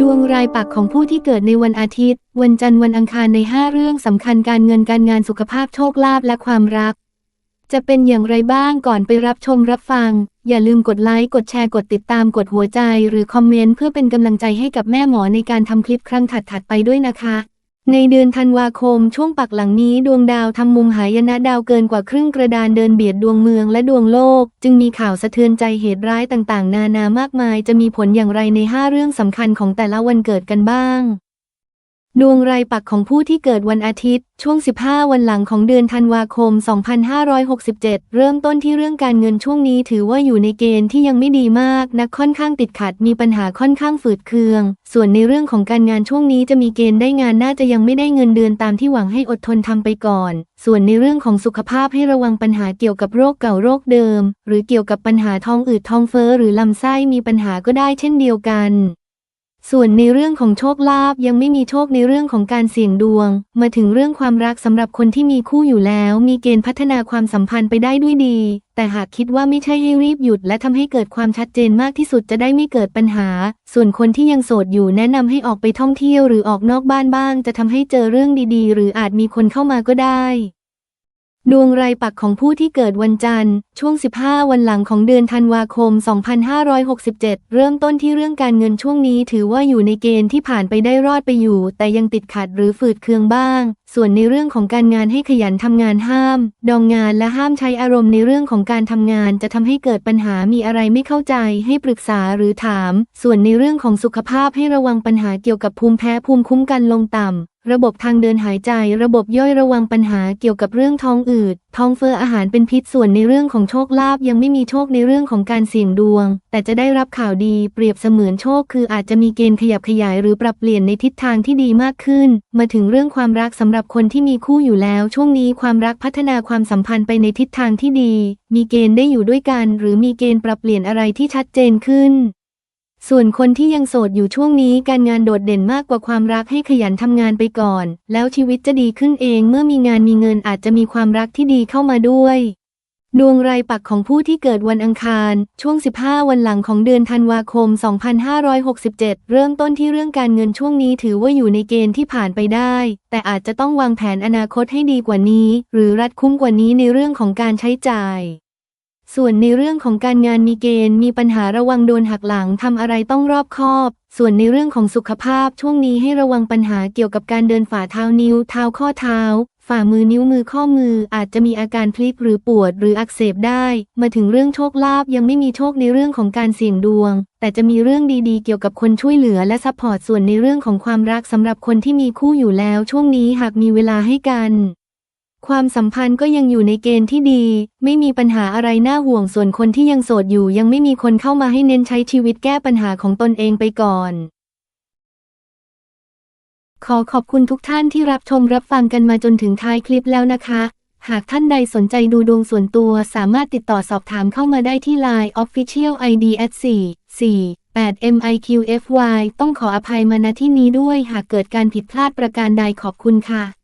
ดวงรายปักของผู้ที่เกิดในวันอาทิตย์ วันจันทร์วันอังคารใน 5 เรื่องสำคัญการเงินการงานสุขภาพโชคลาภและความรัก จะเป็นอย่างไรบ้างก่อนไปรับชมรับฟัง อย่าลืมกดไลค์กดแชร์กดติดตามกดหัวใจ หรือคอมเมนต์เพื่อเป็นกำลังใจให้กับแม่หมอในการทำคลิปครั้งถัดๆไปด้วยนะคะ ในเดือนธันวาคมช่วงปักหลังนี้ดวงดาวทำมุมหายนะดาวเกินกว่าครึ่งกระดานเดินเบียดดวงเมืองและดวงโลก จึงมีข่าวสะเทือนใจเหตุร้ายต่างๆ นานามากมาย จะมีผลอย่างไรใน 5 เรื่องสำคัญของแต่ละวันเกิดกันบ้าง ดวงรายปักของผู้ที่เกิดวันอาทิตย์ ช่วง 15 วันหลังของเดือนธันวาคม 2567 เริ่มต้นที่เรื่องการเงินช่วงนี้ถือว่าอยู่ในเกณฑ์ที่ยังไม่ดีมากนะค่อนข้างติดขัดมีปัญหาค่อนข้างฝืดเคือง ส่วนในเรื่องของการงานช่วงนี้จะมีเกณฑ์ได้งานน่าจะยังไม่ได้เงินเดือนตามที่หวังให้อดทนทำไปก่อน ส่วนในเรื่องของสุขภาพให้ระวังปัญหาเกี่ยวกับโรคเก่าโรคเดิม หรือเกี่ยวกับปัญหาท้องอืดท้องเฟ้อหรือลำไส้มีปัญหาก็ได้เช่นเดียวกัน ส่วนในเรื่องของโชคลาภยังไม่มีโชคในเรื่องของการเสี่ยงดวง มาถึงเรื่องความรักสำหรับคนที่มีคู่อยู่แล้ว มีเกณฑ์พัฒนาความสัมพันธ์ไปได้ด้วยดี แต่หากคิดว่าไม่ใช่ให้รีบหยุด และทำให้เกิดความชัดเจนมากที่สุดจะได้ไม่เกิดปัญหา ส่วนคนที่ยังโสดอยู่แนะนำให้ออกไปท่องเที่ยวหรือออกนอกบ้านบ้าง จะทำให้เจอเรื่องดีๆ หรืออาจมีคนเข้ามาก็ได้ ดวงรายปักของผู้ที่เกิดวันจันทร์ ช่วง 15 วันหลังของเดือนธันวาคม 2567 เริ่มต้นที่เรื่องการเงินช่วงนี้ถือว่าอยู่ในเกณฑ์ที่ผ่านไปได้รอดไปอยู่ แต่ยังติดขัดหรือฝืดเคืองบ้าง ส่วนในเรื่องของการงานให้ขยันทำงานห้าม ดองงานและห้ามใช้อารมณ์ในเรื่องของการทำงาน จะทำให้เกิดปัญหามีอะไรไม่เข้าใจ ให้ปรึกษาหรือถาม ส่วนในเรื่องของสุขภาพให้ระวังปัญหาเกี่ยวกับภูมิแพ้ภูมิคุ้มกันลงต่ำ ระบบทางเดินหายใจ ระบบย่อยระวังปัญหาเกี่ยวกับเรื่องท้องอืด ท้องเฟ้ออาหารเป็นพิษส่วนในเรื่องของโชคลาภยังไม่มีโชคในเรื่องของการเสี่ยงดวง แต่จะได้รับข่าวดีเปรียบเสมือนโชค คืออาจจะมีเกณฑ์ขยับขยายหรือปรับเปลี่ยนในทิศทางที่ดีมากขึ้น มาถึงเรื่องความรักสำหรับคนที่มีคู่อยู่แล้ว ช่วงนี้ความรักพัฒนาความสัมพันธ์ไปในทิศทางที่ดี มีเกณฑ์ได้อยู่ด้วยกัน หรือมีเกณฑ์ปรับเปลี่ยนอะไรที่ชัดเจนขึ้น ส่วนคนที่ยังโสดอยู่ช่วงนี้การงานโดดเด่นมากกว่าความรักให้ขยันทำงานไปก่อน แล้วชีวิตจะดีขึ้นเองเมื่อมีงานมีเงินอาจจะมีความรักที่ดีเข้ามาด้วย ดวงรายปักของผู้ที่เกิดวันอังคาร ช่วง 15 วันหลังของเดือนธันวาคม 2567 เริ่มต้นที่เรื่องการเงินช่วงนี้ถือว่าอยู่ในเกณฑ์ที่ผ่านไปได้ แต่อาจจะต้องวางแผนอนาคตให้ดีกว่านี้ หรือรัดคุ้มกว่านี้ในเรื่องของการใช้จ่าย ส่วนในเรื่องของการงานมีเกณฑ์มีปัญหาระวังโดนหักหลังทำอะไรต้องรอบคอบ ส่วนในเรื่องของสุขภาพช่วงนี้ให้ระวังปัญหาเกี่ยวกับการเดินฝ่าเท้านิ้ว เท้าข้อเท้า ฝ่ามือนิ้วมือข้อมืออาจจะมีอาการพลิกหรือปวดหรืออักเสบได้ มาถึงเรื่องโชคลาภยังไม่มีโชคในเรื่องของการเสี่ยงดวง แต่จะมีเรื่องดีๆ เกี่ยวกับคนช่วยเหลือและซัพพอร์ตส่วนในเรื่องของความรักสำหรับคนที่มีคู่อยู่แล้ว ช่วงนี้หากมีเวลาให้กัน ความสัมพันธ์ก็ยังอยู่ในเกณฑ์ที่ดี ไม่มีปัญหาอะไรน่าห่วงส่วนคนที่ยังโสดอยู่ ยังไม่มีคนเข้ามาให้เน้นใช้ชีวิตแก้ปัญหาของตนเองไปก่อน ขอขอบคุณทุกท่านที่รับชมรับฟังกันมาจนถึงท้ายคลิปแล้วนะคะ หากท่านใดสนใจดูดวงส่วนตัวสามารถติดต่อสอบถามเข้ามาได้ที่ Line Official ID at 4 4 8 MIQFY ต้องขออภัยมาณที่นี้ด้วยหากเกิดการผิดพลาดประการใดขอบคุณค่ะ